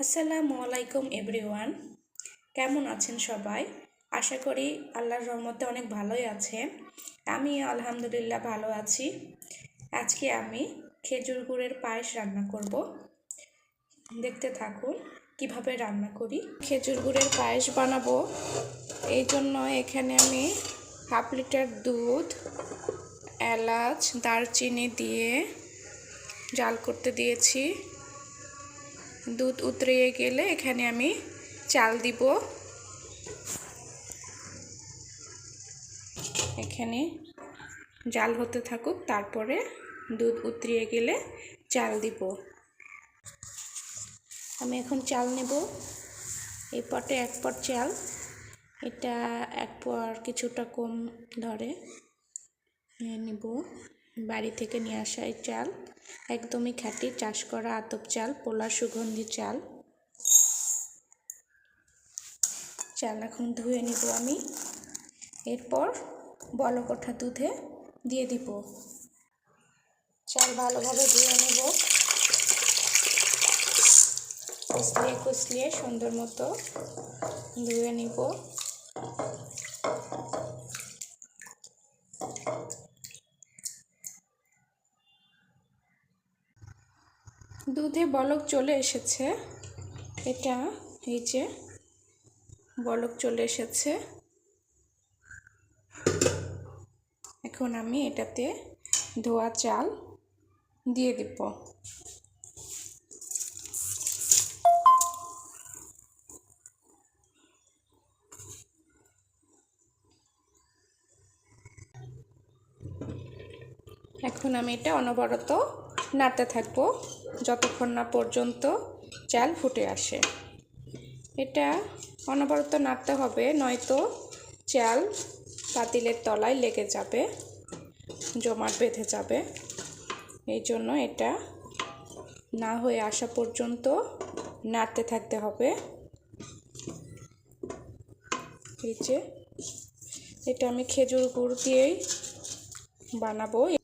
আসসালামু আলাইকুম এভরিওয়ান। কেমন আছেন সবাই? আশা করি আল্লাহর রহমতে অনেক ভালোই আছেন। আমি আলহামদুলিল্লাহ ভালো আছি। আজকে আমি খেজুর গুড়ের পায়েস রান্না করব। দেখতে থাকুন, কীভাবে রান্না করি। খেজুর গুড়ের পায়েস বানাবো। এই জন্য এখানে আমি হাফ লিটার দুধ, এলাচ, দারচিনি দিয়ে জাল করতে দিয়েছি। দুধ উতরিয়ে গেলে এখানে আমি চাল দিব। এখানে জাল হতে থাকুক, তারপরে দুধ উতরিয়ে গেলে চাল দিব। আমি এখন চাল নেব। এই পটে এক পট চাল। এটা এক পর কিছুটা কম ধরে নিব। বাড়ি থেকে নিয়ে আসা এই চাল, একদমই খাঁটি, চাষ করা আতপ চাল পোলা সুগন্ধি চাল। চাল এখন ধুয়ে নিব আমি। এরপর বলকঠা দুধে দিয়ে দিব। চাল ভালোভাবে ধুয়ে নেব। কুচলিয়ে কুচলিয়ে সুন্দর মতো ধুয়ে নিব। দুধে বলক চলে এসেছে। এটা এই যে বলক চলে এসেছে। এখন আমি এটাতে ধোয়া চাল দিয়ে দিব। এখন আমি এটা অনবরত নাড়তে থাকব। যতক্ষণ না পর্যন্ত চাল ফুটে আসে। এটা অনবরত নাড়তে হবে, নয়তো চাল পাতিলের তলায় লেগে যাবে, জমাট বেঁধে যাবে। এই জন্য এটা না হয়ে আসা পর্যন্ত নাড়তে থাকতে হবে। এই যে, এটা আমি খেজুর গুড় দিয়েই বানাবো।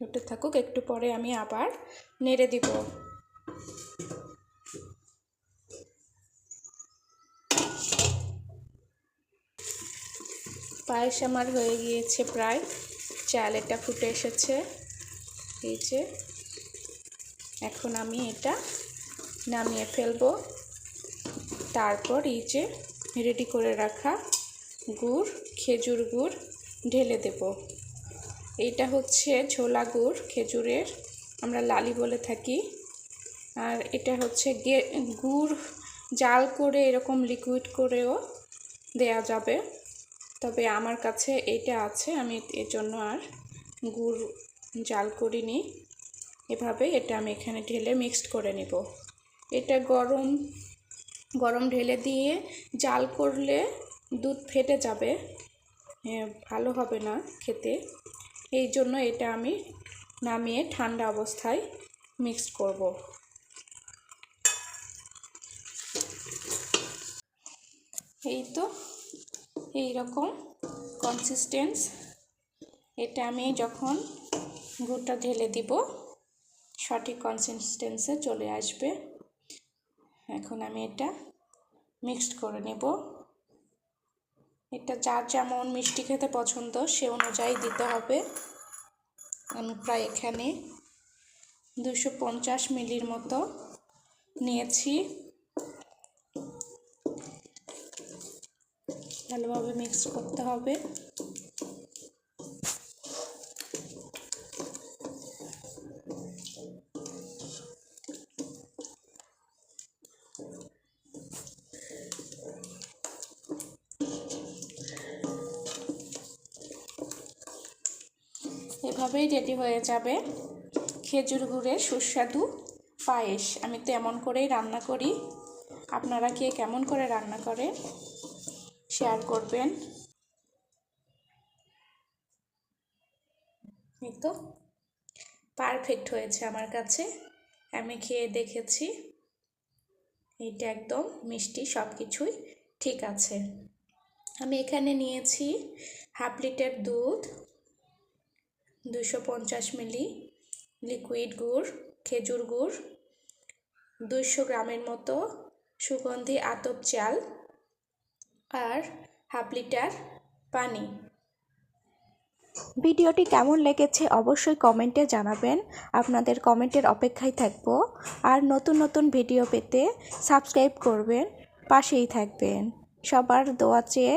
হতে থাকুক, একটু পরে আমি আবার নেড়ে দিব। পায়েস আমার হয়ে গিয়েছে প্রায়, চাল এটা ফুটে এসেছে। এই যে, এখন আমি এটা নামিয়ে ফেলব। তারপর এই যে রেডি করে রাখা গুড়, খেজুর গুড় ঢেলে দেব। এইটা হচ্ছে ঝোলা গুড়, খেজুরের, আমরা লালি বলে থাকি। আর এটা হচ্ছে গুড় জাল করে এরকম লিকুইড করেও দেয়া যাবে। তবে আমার কাছে এইটা আছে, আমি এর জন্য আর গুড় জাল করিনি। এভাবে এটা আমি এখানে ঢেলে মিক্সড করে নেব। এটা গরম গরম ঢেলে দিয়ে জাল করলে দুধ ফেটে যাবে। ভালো হবে না খেতে। এই জন্য এটা আমি নামিয়ে ঠান্ডা অবস্থায় মিক্সড করব। এই তো এই রকম কনসিস্টেন্স এটা আমি যখন গুড়টা ঢেলে দিব, সঠিক কনসিস্টেন্সে চলে আসবে। এখন আমি এটা মিক্সড করে নেব। এটা যার যেমন মিষ্টি খেতে পছন্দ, সে অনুযায়ী দিতে হবে। আমি প্রায় এখানে দুশো পঞ্চাশ মিলির মতো নিয়েছি। ভালোভাবে মিক্স করতে হবে। এভাবেই রেডি হয়ে যাবে। খেজুর গুড়ের সুস্বাদু পায়েস। আমি তো এমন করেই রান্না করি। আপনারা কে কেমন করে রান্না করেন শেয়ার করবেন। এই তো পারফেক্ট হয়েছে আমার কাছে। আমি খেয়ে দেখেছি। এটা একদম মিষ্টি সব কিছুই ঠিক আছে। আমি এখানে নিয়েছি হাফ লিটার দুধ। দুশো পঞ্চাশ মিলি লিকুইড গুড়, খেজুর গুড়, দুইশো গ্রামের মতো সুগন্ধি আতপ চাল আর হাফ লিটার পানি। ভিডিওটি কেমন লেগেছে অবশ্যই কমেন্টে জানাবেন। আপনাদের কমেন্টের অপেক্ষায় থাকব। আর নতুন নতুন ভিডিও পেতে সাবস্ক্রাইব করবেন, পাশেই থাকবেন। সবার দোয়া চেয়ে